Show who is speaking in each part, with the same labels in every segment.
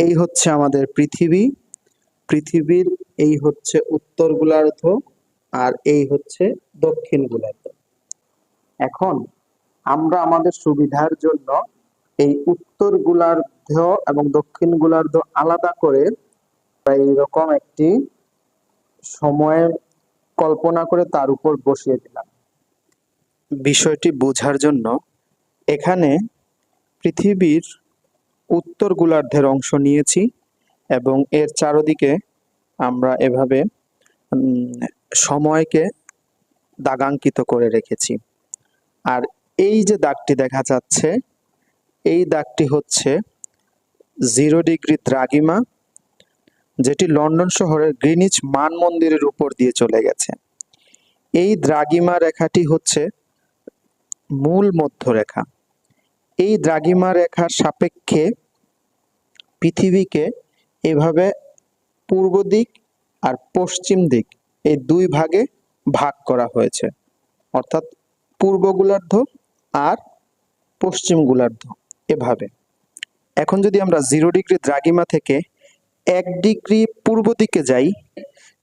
Speaker 1: এই হচ্ছে আমাদের পৃথিবী। পৃথিবীর এই হচ্ছে উত্তর গোলার্ধ আর এই হচ্ছে দক্ষিণ গোলার্ধ। এখন আমরা আমাদের সুবিধার জন্য এই উত্তর গোলার্ধ এবং দক্ষিণ গোলার্ধ আলাদা করে এইরকম একটি সময়ের কল্পনা করে তার উপর বসিয়ে দিলাম। বিষয়টি বোঝার জন্য এখানে পৃথিবীর উত্তর গোলার্ধের অংশ নিয়েছি এবং এর চারদিকে আমরা এভাবে সময়কে দাগাঙ্কিত করে রেখেছি। আর এই যে দাগটি দেখা যাচ্ছে, এই দাগটি হচ্ছে জিরো ডিগ্রি দ্রাগিমা যেটি লন্ডন শহরের গ্রিনিচ মান মন্দিরের উপর দিয়ে চলে গেছে। এই দ্রাগিমা রেখাটি হচ্ছে মূল মধ্যরেখা। এই দ্রাগিমা রেখার সাপেক্ষে পৃথিবীকে এভাবে পূর্ব দিক আর পশ্চিম দিক এই দুই ভাগে ভাগ করা হয়েছে। অর্থাৎ পূর্ব গোলার্ধ আর পশ্চিম গোলার্ধ এভাবে। এখন যদি আমরা জিরো ডিগ্রি দ্রাগিমা থেকে এক ডিগ্রি পূর্ব দিকে যাই,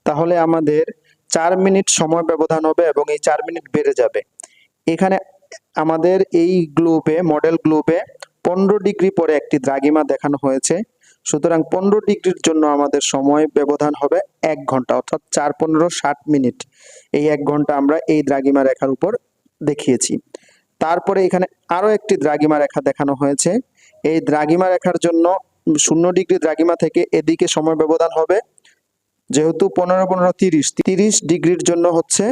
Speaker 1: তাহলে আমাদের চার মিনিট সময় ব্যবধান হবে এবং এই চার মিনিট বেড়ে যাবে। এখানে আমাদের এই গ্লোবে মডেল গ্লোবে পনেরো ডিগ্রি পরে একটি দ্রাগিমা দেখানো হয়েছে। সুতরাং পনেরো ডিগ্রির জন্য আমাদের সময় ব্যবধান হবে এক ঘণ্টা, অর্থাৎ চার, পনেরো, ষাট মিনিট। এই এক ঘণ্টা আমরা এই দ্রাগিমা রেখার উপর দেখিয়েছি। তারপরে এখানে আরও একটি দ্রাগিমা রেখা দেখানো হয়েছে। এই দ্রাগিমা রেখার জন্য শূন্য ডিগ্রি দ্রাগিমা থেকে এদিকে সময় ব্যবধান হবে যেহেতু পনেরো পনেরো, তিরিশ। তিরিশ ডিগ্রির জন্য হচ্ছে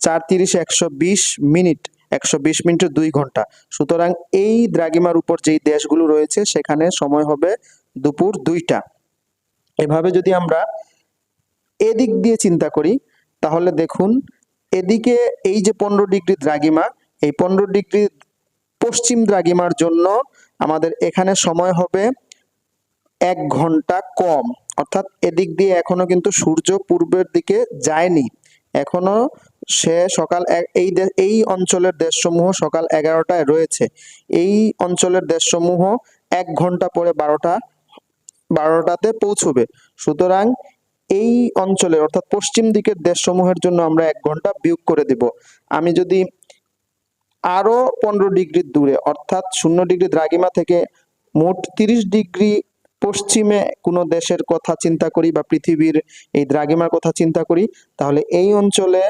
Speaker 1: চার, তিরিশ, একশো বিশ মিনিট। একশো বিশ মিনিটের দুই ঘণ্টা। সুতরাং এই দ্রাগিমার উপর যেই দেশগুলো রয়েছে, সেখানে সময় হবে দুপুর দুইটা। এভাবে যদি আমরা এদিক দিয়ে চিন্তা করি, তাহলে দেখুন, এদিকে এই যে পনেরো ডিগ্রি দ্রাগিমা এই পনেরো ডিগ্রি পশ্চিম দ্রাগিমার জন্য আমাদের এখানে সময় হবে এক ঘণ্টা কম। অর্থাৎ এদিক দিয়ে এখনও কিন্তু সূর্য পূর্বের দিকে যায়নি। এখনও সে সকাল এই এই অঞ্চলের দেশসমূহ সকাল এগারোটায় রয়েছে। এই অঞ্চলের দেশসমূহ এক ঘণ্টা পরে বারোটা বারোটাতে পৌঁছবে। সুতরাং এই অঞ্চলে, অর্থাৎ পশ্চিম দিকের দেশসমূহের জন্য আমরা এক ঘণ্টা বিয়োগ করে দিব। আমি যদি আরও পনেরো ডিগ্রি দূরে, অর্থাৎ শূন্য ডিগ্রি দ্রাগিমা থেকে মোট তিরিশ ডিগ্রি পশ্চিমে কোনো দেশের কথা চিন্তা করি বা পৃথিবীর এই দ্রাগিমার কথা চিন্তা করি, তাহলে এই অঞ্চলে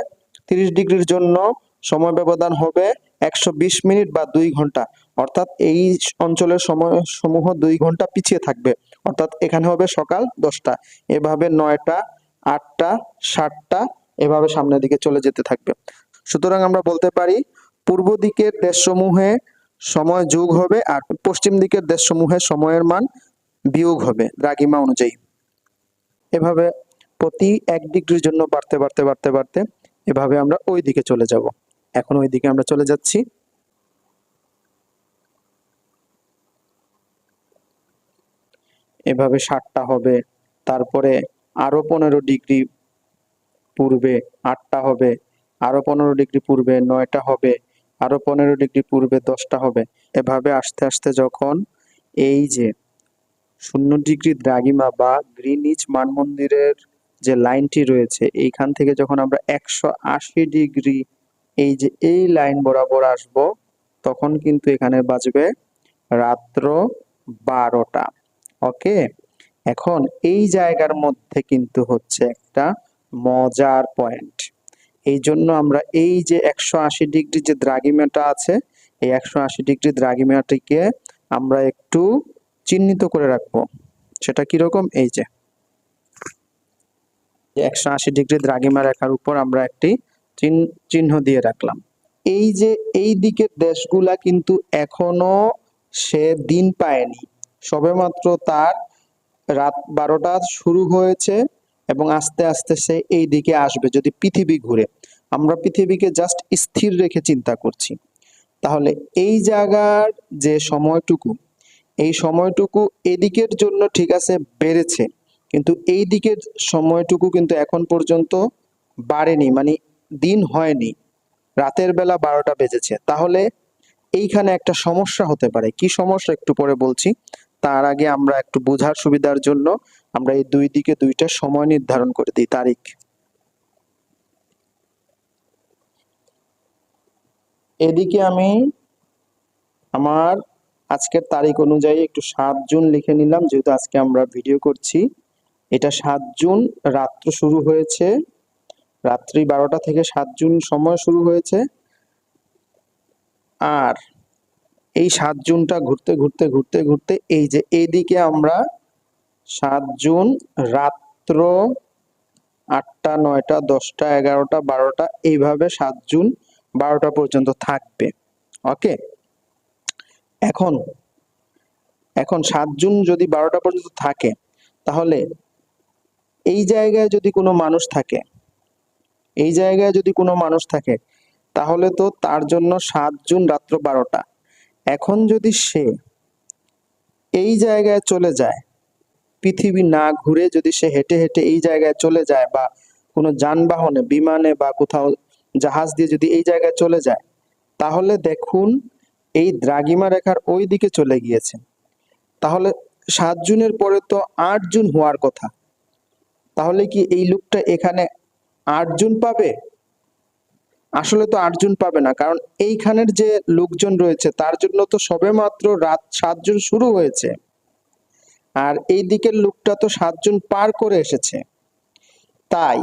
Speaker 1: তিরিশ ডিগ্রির জন্য সময় ব্যবধান হবে একশো বিশ মিনিট বা দুই ঘণ্টা। অর্থাৎ এই অঞ্চলের সময় সমূহ দুই ঘণ্টা পিছিয়ে থাকবে। অর্থাৎ এখানে হবে সকাল দশটা, এভাবে নয়টা, আটটা, সাতটা, এভাবে সামনের দিকে চলে যেতে থাকবে। সুতরাং আমরা বলতে পারি, পূর্ব দিকের দেশসমূহে সময় যোগ হবে আর পশ্চিম দিকের দেশসমূহে সময়ের মান বিয়োগ হবে দ্রাগিমা অনুযায়ী। এভাবে প্রতি এক ডিগ্রির জন্য বাড়তে বাড়তে বাড়তে বাড়তে এভাবে আমরা ওই দিকে চলে যাব। এখন ওই দিকে আমরা চলে যাচ্ছি। এভাবে ষাটটা হবে, তারপরে আরও পনেরো ডিগ্রি পূর্বে আটটা হবে, আরও পনেরো ডিগ্রি পূর্বে নয়টা হবে, আরও পনেরো ডিগ্রি পূর্বে দশটা হবে। এভাবে আস্তে আস্তে যখন এই যে শূন্য ডিগ্রি দ্রাগিমা বা গ্রিনিচ মানমন্দিরের যে লাইনটি রয়েছে, এইখান থেকে যখন আমরা একশো আশি ডিগ্রি এই যে এই লাইন বরাবর আসব, তখন কিন্তু এখানে বাজবে রাত্র বারোটা। ওকে? এখন এই জায়গার মধ্যে কিন্তু হচ্ছে একটা মজার পয়েন্ট। এই জন্য আমরা এই যে একশো আশি ডিগ্রি যে দ্রাগিমাটা আছে, এই একশো আশি ডিগ্রি দ্রাগিমাটিকে আমরা একটু চিহ্নিত করে রাখব। সেটা কীরকম? এই যে। একশো আশি ডিগ্রি দ্রাগিমা রেখার উপর আমরা একটি চিহ্ন দিয়ে রাখলাম। এই যে এই দিকের দেশগুলা কিন্তু এখনও সে দিন পায়নি। সবেমাত্র তার রাত বারোটা শুরু হয়েছে এবং আস্তে আস্তে সে এই দিকে আসবে যদি পৃথিবী ঘুরে। আমরা পৃথিবীকে জাস্ট স্থির রেখে চিন্তা করছি। তাহলে এই জায়গার যে সময়টুকু, এই সময়টুকু এদিকের জন্য ঠিক আছে, বেড়েছে। কিন্তু এই দিকের সময়টুকু কিন্তু এখন পর্যন্ত বাড়েনি মানে দিন হয়নি। রাতের বেলা বারোটা বেজেছে। তাহলে এইখানে একটা সমস্যা হতে পারে। কি সমস্যা একটু পরে বলছি। তার আগে আমরা একটু বোঝার সুবিধার জন্য আমরা এই দুই দিকে দুইটা সময় নির্ধারণ করে দিই। তারিখ। এদিকে আমি আমার আজকের তারিখ অনুযায়ী একটু সাত জুন লিখে নিলাম, যেহেতু আজকে আমরা ভিডিও করছি। এটা সাত জুন, রাত্র শুরু হয়েছে। রাত্রি বারোটা থেকে সাত জুন সময় শুরু হয়েছে। আর এই সাত জুনটা ঘুরতে ঘুরতে ঘুরতে ঘুরতে এই যে এইদিকে আমরা সাত জুন রাত্র আটটা, নয়টা, দশটা, এগারোটা, বারোটা এইভাবে সাত জুন বারোটা পর্যন্ত থাকবে। ওকে? এখন এখন সাত জুন যদি বারোটা পর্যন্ত থাকে, তাহলে এই জায়গায় যদি কোনো মানুষ থাকে, এই জায়গায় যদি কোনো মানুষ থাকে, তাহলে তো তার জন্য সাত জুন রাত্র বারোটা। এখন যদি সে এই জায়গায় চলে যায়, পৃথিবী না ঘুরে যদি সে হেঁটে হেঁটে এই জায়গায় চলে যায় বা কোনো যানবাহনে, বিমানে বা কোথাও জাহাজ দিয়ে যদি এই জায়গায় চলে যায়, তাহলে দেখুন এই দ্রাগিমা রেখার ওই দিকে চলে গিয়েছে। তাহলে সাত জুনের পরে তো আট জুন হওয়ার কথা। তাহলে কি এই লোকটা এখানে আট জুন পাবে? আসলে তো আট জুন পাবে না, কারণ এইখানের যে লোকজন রয়েছে, তার জন্য তো সবেমাত্র রাত সাত জুন শুরু হয়েছে। আর এই দিকের লোকটা তো সাত জুন পার করে এসেছে। তাই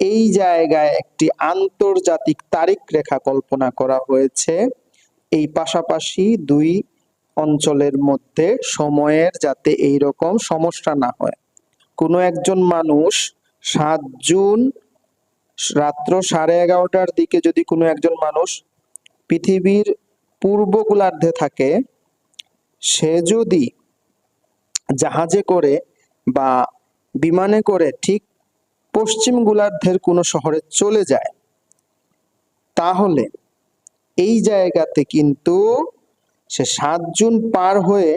Speaker 1: এই জায়গায় একটি আন্তর্জাতিক তারিখ রেখা কল্পনা করা হয়েছে। এই পাশাপাশি দুই অঞ্চলের মধ্যে সময়ের যাতে এই রকম সমস্যা না হয়। কোনো একজন মানুষ সাত জুন রাত্র সাড়ে এগারোটার দিকে যদি কোনো একজন মানুষ পৃথিবীর পূর্ব গোলার্ধে থাকে, সে যদি জাহাজে করে বা বিমানে করে ঠিক পশ্চিম গোলার্ধের কোনো শহরে চলে যায়, তাহলে এই জায়গাতে কিন্তু সে সাত জুন পার হয়ে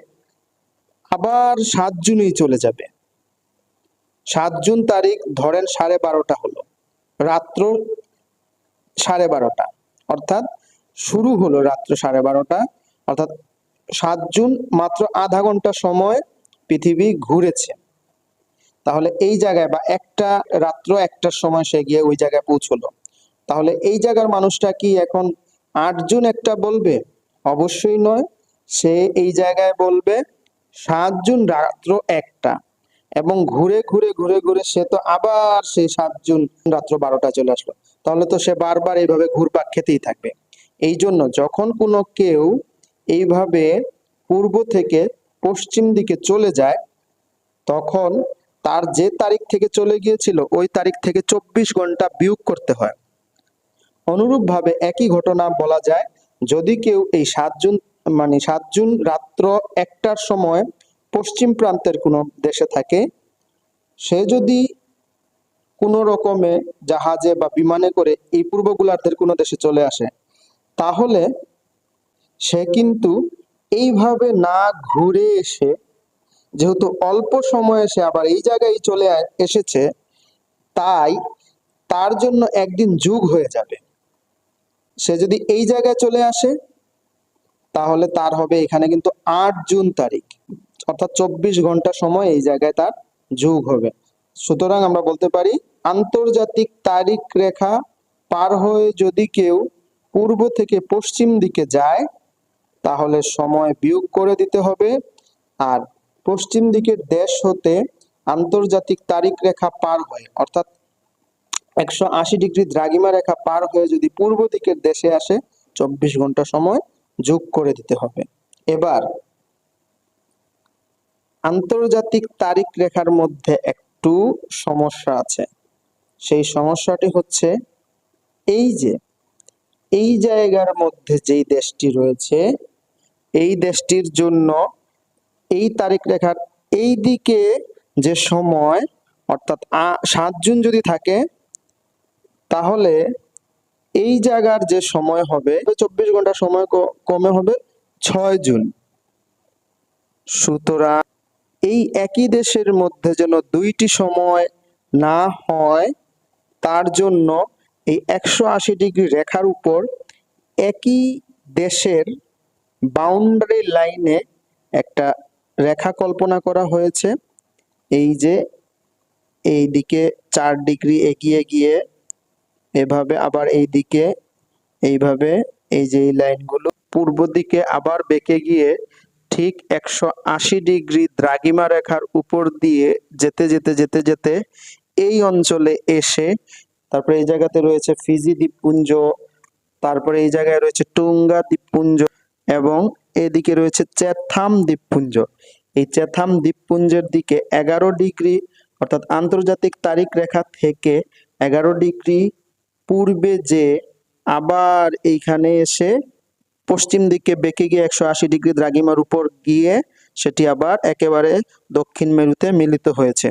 Speaker 1: আবার সাত জুনেই চলে যাবে। সাত জুন তারিখ ধরেন সাড়ে বারোটা হলো। রাত্র সাড়ে বারোটা। অর্থাৎ শুরু হলো রাত্র সাড়ে বারোটা। অর্থাৎ সাত জুন মাত্র আধা ঘণ্টা সময় পৃথিবী ঘুরেছে। তাহলে এই জায়গায় বা একটা রাত্র একটার সময় সে গিয়ে ওই জায়গায় পৌঁছলো। তাহলে এই জায়গার মানুষটা কি এখন আট জুন একটা বলবে? অবশ্যই নয়। সে এই জায়গায় বলবে সাত জুন রাত্র একটা। এবং ঘুরে ঘুরে ঘুরে ঘুরে সে তো আবার সেই সাত জুন রাত্র বারোটা চলে আসলো। তাহলে তো সে বারবার এইভাবে ঘুরপাক খেতেই থাকবে। এই জন্য যখন কোনো কেউ এইভাবে পূর্ব থেকে পশ্চিম দিকে চলে যায়, তখন তার যে তারিখ থেকে চলে গিয়েছিল, ওই তারিখ থেকে চব্বিশ ঘণ্টা বিয়োগ করতে হয়। অনুরূপভাবে একই ঘটনা বলা যায়, যদি কেউ এই সাত জুন মানে সাত জুন রাত্র একটার সময় পশ্চিম প্রান্তের কোনো দেশে থাকে, সে যদি কোনো রকমে জাহাজে বা বিমানে করে এই পূর্ব গোলার্ধের কোনো দেশে চলে আসে, তাহলে সে কিন্তু এইভাবে না ঘুরে এসে, যেহেতু অল্প সময়ে সে আবার এই জায়গায় চলে এসেছে, তাই তার জন্য একদিন যুগ হয়ে যাবে। সে যদি এই জায়গায় চলে আসে, তাহলে তার হবে এখানে কিন্তু আট জুন তারিখ। অর্থাৎ চব্বিশ ঘণ্টা সময় এই জায়গায় তার যুগ হবে। সুতরাং আমরা বলতে পারি, আন্তর্জাতিক তারিখ রেখা পার হয়ে যদি কেউ পূর্ব থেকে পশ্চিম দিকে যায়, তাহলে সময় বিয়োগ করে দিতে হবে। আর পশ্চিম দিকের দেশ হতে আন্তর্জাতিক তারিখ রেখা পার হয়, অর্থাৎ একশো আশি ডিগ্রি দ্রাঘিমা রেখা পার হয়ে যদি পূর্ব দিকের দেশে আসে, চব্বিশ ঘণ্টা সময় যোগ করে দিতে হবে। এবার আন্তর্জাতিক তারিখ রেখার মধ্যে একটু সমস্যা আছে। সেই সমস্যাটি হচ্ছে এই যে, এই জায়গার মধ্যে যেই দেশটি রয়েছে, এই দেশটির জন্য এই তারিখ রেখার এই দিকে যে সময়, অর্থাৎ সাত জুন যদি থাকে, তাহলে এই জায়গার যে সময় হবে, চব্বিশ ঘণ্টা সময় কমে হবে ছয় জুন। সুতরাং এই একই দেশের মধ্যে যেন দুইটি সময় না হয়, তার জন্য এই একশো আশি ডিগ্রি রেখার উপর একই দেশের বাউন্ডারি লাইনে একটা রেখা কল্পনা করা হয়েছে। এই যে এই দিকে চার ডিগ্রি এগিয়ে গিয়ে এভাবে আবার এই দিকে এইভাবে এই যে এই লাইনগুলো পূর্ব দিকে আবার বেঁকে গিয়ে ঠিক একশো আশি ডিগ্রি দ্রাঘিমা রেখার উপর দিয়ে যেতে যেতে যেতে যেতে এই অঞ্চলে এসে তারপরে এই জায়গাতে রয়েছে ফিজি দ্বীপপুঞ্জ, তারপরে এই জায়গায় রয়েছে টুঙ্গা দ্বীপপুঞ্জ এবং এদিকে রয়েছে চ্যাথাম দ্বীপপুঞ্জ। এই চ্যাথাম দ্বীপপুঞ্জের দিকে এগারো ডিগ্রি অর্থাৎ আন্তর্জাতিক তারিখ রেখা থেকে এগারো ডিগ্রি পূর্বে যে আবার এইখানে এসে পশ্চিম দিকে বেঁকে গিয়ে একশো আশি ডিগ্রি দ্রাঘিমার উপর গিয়ে সেটি আবার একেবারে দক্ষিণ মেরুতে মিলিত হয়েছে।